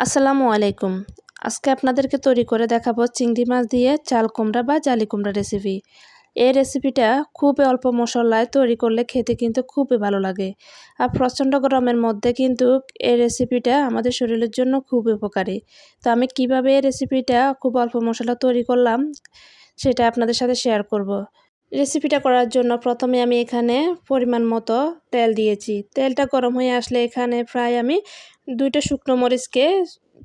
আসসালামু আলাইকুম। আজকে আপনাদেরকে তৈরি করে দেখাবো চিংড়ি মাছ দিয়ে চাল কুমড়া বা জালি কুমড়া রেসিপি এই রেসিপিটা খুবই অল্প মশলায় তৈরি করলে খেতে কিন্তু খুবই ভালো লাগে। আর প্রচণ্ড গরমের মধ্যে কিন্তু এই রেসিপিটা আমাদের শরীরের জন্য খুব উপকারী। তো আমি কীভাবে এই রেসিপিটা খুব অল্প মশলা তৈরি করলাম, সেটা আপনাদের সাথে শেয়ার করব। রেসিপিটা করার জন্য প্রথমে আমি এখানে পরিমাণ মতো তেল দিয়েছি। তেলটা গরম হয়ে আসলে এখানে প্রায় আমি দুইটা শুকনো মরিচকে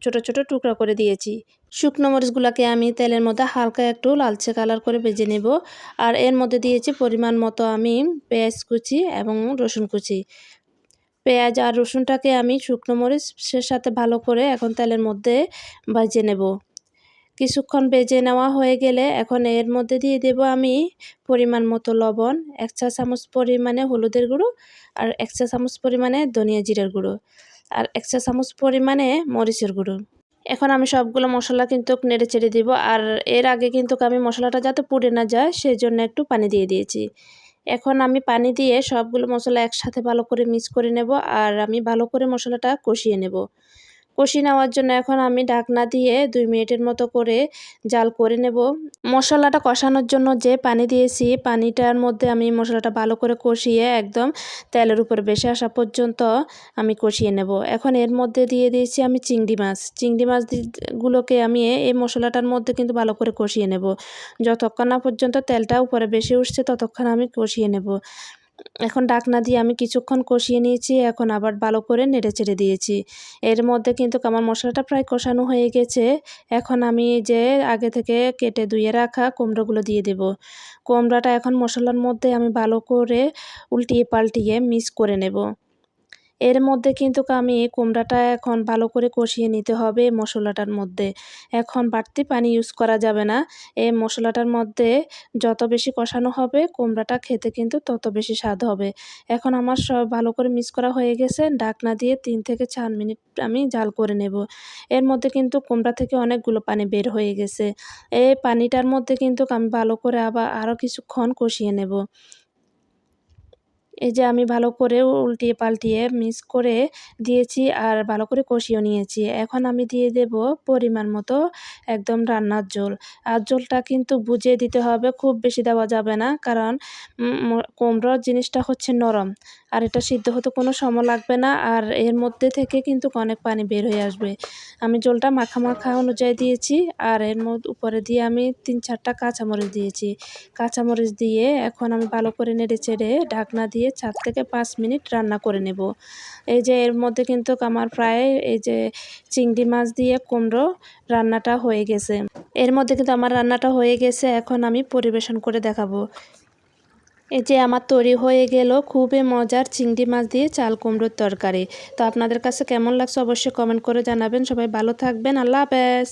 ছোট ছোট টুকরা করে দিয়েছি। শুকনো মরিচগুলোকে আমি তেলের মধ্যে হালকা একটু লালচে কালার করে ভেজে নেব। আর এর মধ্যে দিয়েছি পরিমাণ মতো আমি পেঁয়াজ কুচি এবং রসুন কুচি। পেঁয়াজ আর রসুনটাকে আমি শুকনো মরিচের সাথে ভালো করে এখন তেলের মধ্যে ভাজে নেব। কিছুক্ষণ বেজে নেওয়া হয়ে গেলে এখন এর মধ্যে দিয়ে দেব আমি পরিমাণ মতো লবণ, এক চা চামচ পরিমাণে হলুদের গুঁড়ো আর এক চা চামচ পরিমাণে ধনিয়া জিরার গুঁড়ো আর এক চা চামচ পরিমাণে মরিচের গুঁড়ো। এখন আমি সবগুলো মশলা কিন্তু নেড়ে চেড়ে দিব আর এর আগে কিন্তু আমি মশলাটা যাতে পুড়ে না যায় সেই জন্য একটু পানি দিয়ে দিয়েছি। এখন আমি পানি দিয়ে সবগুলো মশলা একসাথে ভালো করে মিক্স করে নেব আর আমি ভালো করে মশলাটা কষিয়ে নেব। কষি নেওয়ার জন্য এখন আমি ঢাকনা দিয়ে দুই মিনিটের মতো করে জাল করে নেব। মশলাটা কষানোর জন্য যে পানি দিয়েছি, পানিটার মধ্যে আমি মশলাটা ভালো করে কষিয়ে একদম তেলের উপর বেশি আসা পর্যন্ত আমি কষিয়ে নেব। এখন এর মধ্যে দিয়ে দিয়েছি আমি চিংড়ি মাছ। চিংড়ি মাছগুলোকে আমি এই মশলাটার মধ্যে কিন্তু ভালো করে কষিয়ে নেব। যতক্ষণ না পর্যন্ত তেলটা উপরে বেশি উঠছে, ততক্ষণ আমি কষিয়ে নেব। এখন ডাকনা দিয়ে আমি কিছুক্ষণ কষিয়ে নিয়েছি, এখন আবার ভালো করে নেড়ে ছেড়ে দিয়েছি। এর মধ্যে কিন্তু আমার মশলাটা প্রায় কষানো হয়ে গেছে। এখন আমি যে আগে থেকে কেটে ধুয়ে রাখা কুমড়োগুলো দিয়ে দেব। কুমড়োটা এখন মশলার মধ্যে আমি ভালো করে উল্টিয়ে পাল্টিয়ে মিক্স করে নেব। এর মধ্যে কিন্তু আমি কুমড়াটা এখন ভালো করে কষিয়ে নিতে হবে মশলাটার মধ্যে। এখন বাড়তি পানি ইউজ করা যাবে না। এই মশলাটার মধ্যে যত বেশি কষানো হবে কুমড়াটা খেতে কিন্তু তত বেশি স্বাদ হবে। এখন আমার সব ভালো করে মিক্স করা হয়ে গেছে। ডাকনা দিয়ে তিন থেকে চার মিনিট আমি জাল করে নেব। এর মধ্যে কিন্তু কুমড়া থেকে অনেকগুলো পানি বের হয়ে গেছে। এই পানিটার মধ্যে কিন্তু আমি ভালো করে আবার আরও কিছুক্ষণ কষিয়ে নেব। এই যে আমি ভালো করে উল্টিয়ে পাল্টিয়ে মিক্স করে দিয়েছি আর ভালো করে কষিয়ে নিয়েছি। এখন আমি দিয়ে দেব পরিমাণ মতো একদম রান্নার ঝোল। আর ঝোলটা কিন্তু বুঝে দিতে হবে, খুব বেশি দেওয়া যাবে না। কারণ কুমড়োর জিনিসটা হচ্ছে নরম। আর এটা সিদ্ধ হতে কোনো সময় লাগবে না, আর এর মধ্যে থেকে কিন্তু অনেক পানি বের হয়ে আসবে। আমি জলটা মাখা মাখা অনুযায়ী দিয়েছি, আর এর মধ্যে, উপরে দিয়ে আমি তিন চারটা কাঁচামরিচ দিয়েছি। কাঁচামরিচ দিয়ে এখন আমি ভালো করে নেড়ে চেড়ে ঢাকনা দিয়ে চার থেকে পাঁচ মিনিট রান্না করে নেব। এই যে এর মধ্যে কিন্তু আমার প্রায় এই যে চিংড়ি মাছ দিয়ে কুমড়ো রান্নাটা হয়ে গেছে। এর মধ্যে কিন্তু আমার রান্নাটা হয়ে গেছে, এখন আমি পরিবেশন করে দেখাবো। এই যে আমার তৈরি হয়ে গেল খুবই মজার চিংড়ি মাছ দিয়ে চাল কুমড়োর তরকারি। তো আপনাদের কাছে কেমন লাগছে অবশ্যই কমেন্ট করে জানাবেন। সবাই ভালো থাকবেন। আল্লাহ হাফেজ।